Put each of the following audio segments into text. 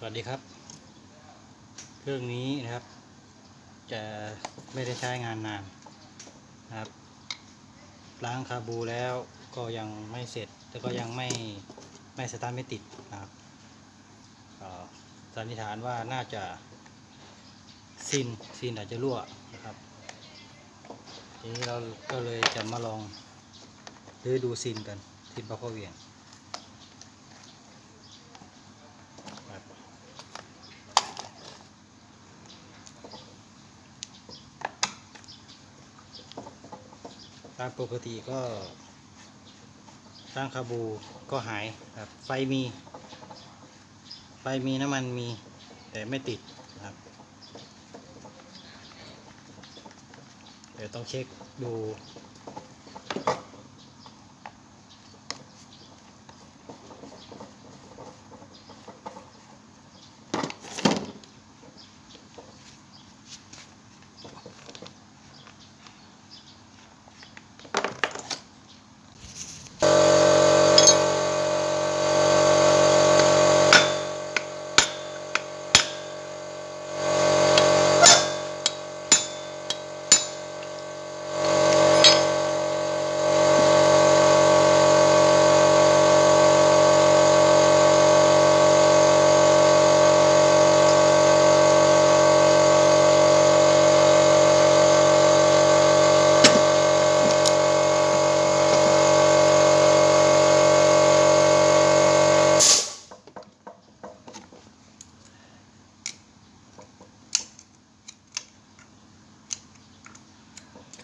สวัสดีครับ เครื่องนี้นะครับ จะไม่ได้ใช้งานนานนะครับล้างคาบูแล้วก็ยังไม่เสร็จแล้วก็ยังไม่ไม่สตาร์ทไม่ติดนะครับสันนิษฐานว่าน่าจะซินซินอาจจะรั่วนะครับทีนี้เราก็เลยจะมาลองรื้อดูซินกันซินปลาข้อเวียง ตามปกติก็ตั้งคาบูก็หายครับ ไฟมี ไฟมีน้ำมันมี แต่ไม่ติดครับ เดี๋ยวต้องเช็คดู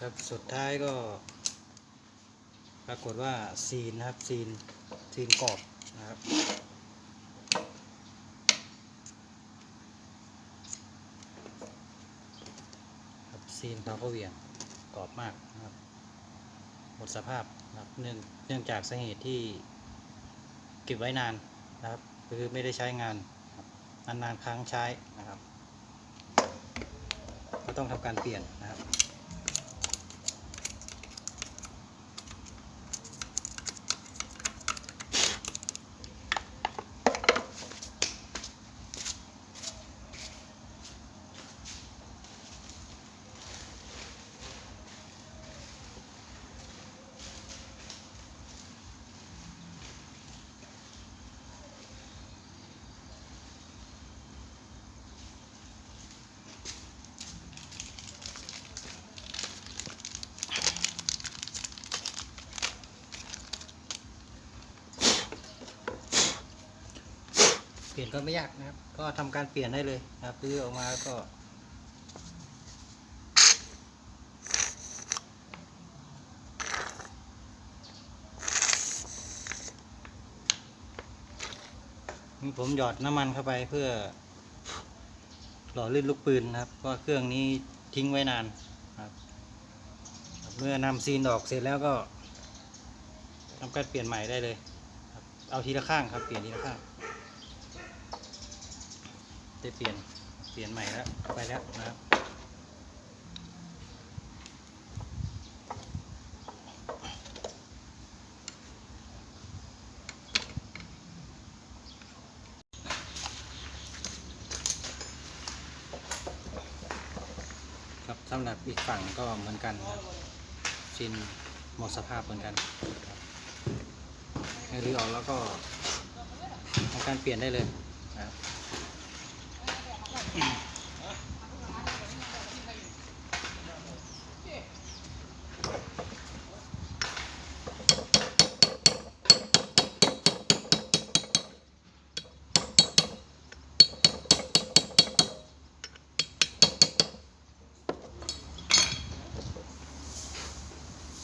ครับสุดท้ายก็ ปรากฏว่าซีนนะครับซีนซีนกรอบนะครับครับซีนเขาก็เวียงกรอบมากนะครับหมดสภาพนะครับเนื่องเนื่องจากสาเหตุที่เก็บไว้นานนะครับคือไม่ได้ใช้งานนานๆครั้งใช้นะครับ ก็ต้องทำการเปลี่ยนนะ ลี่ยนก็ไม่ยากนะครับ ก็ทำการเปลี่ยนได้เลยนะครับซื้อออกมาแล้วก็นี่ผมหยอดน้ำมันเข้าไปเพื่อ หล่อลื่นลูกปืนนะครับ เพราะเครื่องนี้ทิ้งไว้นานครับ เมื่อนำซีนออกเสร็จแล้วก็ทำการเปลี่ยนใหม่ได้เลย เอาทีละข้างครับ เปลี่ยนทีละข้าง ได้เปลี่ยนเปลี่ยนใหม่แล้วไปแล้วนะครับครับสำหรับอีกฝั่งก็เหมือนกันครับชินหมดสภาพเหมือนกันให้รื้อออกแล้วก็ทำการเปลี่ยนได้เลยนะครับ เสร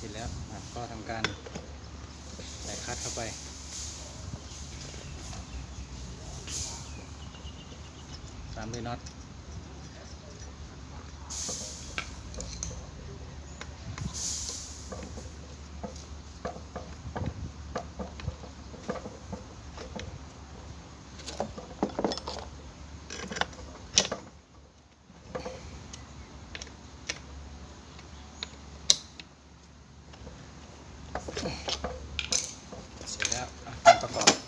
็จแล้วก็ทำการใส่คัดเข้าไป ตามด้วยน็อตเสร็จแล้วอ่ะการประกอบ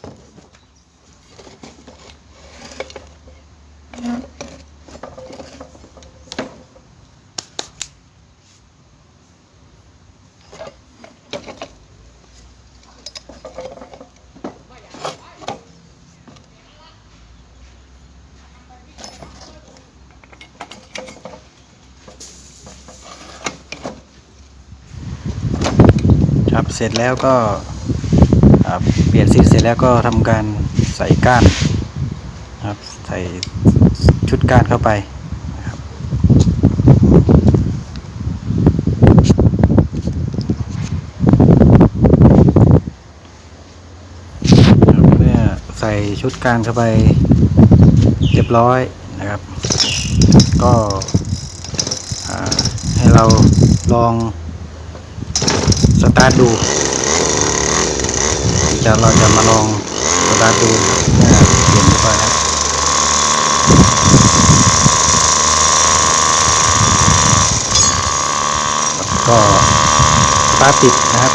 ครับเสร็จแล้วก็เปลี่ยนซีเสร็จแล้วก็ทำการใส่ก้านครับใส่ชุดก้านเข้าไปครับเมื่อใส่ชุดก้านเข้าไปเรียบร้อยนะครับ ก็ให้เราลอง สตาร์ทดูจะเราจะมาลองสตาร์ทดูนะครับเปลี่ยนไปนะก็สตาร์ทติดนะครับ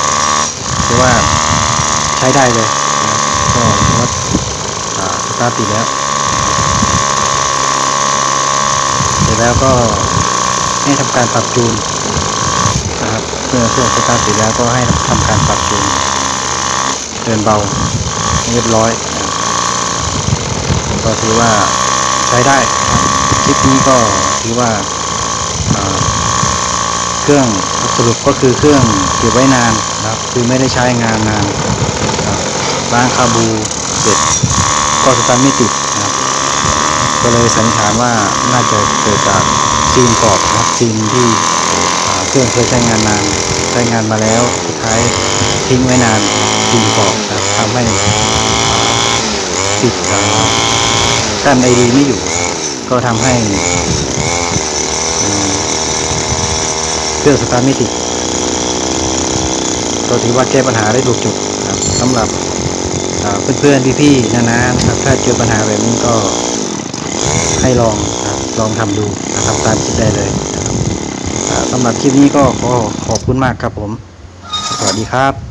ถือว่าใช้ได้เลยนะก็ถือว่าสตาร์ทติดแล้ว เสร็จแล้วก็ให้ทำการปรับจูน เมื่อเครื่องสตาร์ทติดแล้วก็ให้ทำการปรับจูนเดินเบาเรียบร้อย ก็ถือว่าใช้ได้คลิปนี้ก็ถือว่าเครื่องสรุปก็คือเครื่องเก็บไว้นานนะครับคือไม่ได้ใช้งานนานบล้างคาบูเสร็จก็สตาร์ทไม่ติดนะครับก็เลยสันนิษฐานว่าน่าจะเกิดจากซีนกรอบนะครับซีนที่ รื่องเคยใช้งานนานใช้งานมาแล้วสุดท้ายทิ้งไว้นานซีนกรอบนะครับทำให้ติดอ่ากั้นไอดีไม่อยู่ ก็ทำให้เครื่องสตาร์ทไม่ติดก็ถือว่าแก้ปัญหาได้ถูกจุดนะครับสำหรับอ่าเพื่อนๆพี่ๆนานานะครับถ้าเจอปัญหาแบบนี้ก็ให้ลองครับลองทำดูนะครับตามคลิปได้เลย สำหรับคลิปนี้ก็ขอขอบคุณมากครับผม สวัสดีครับ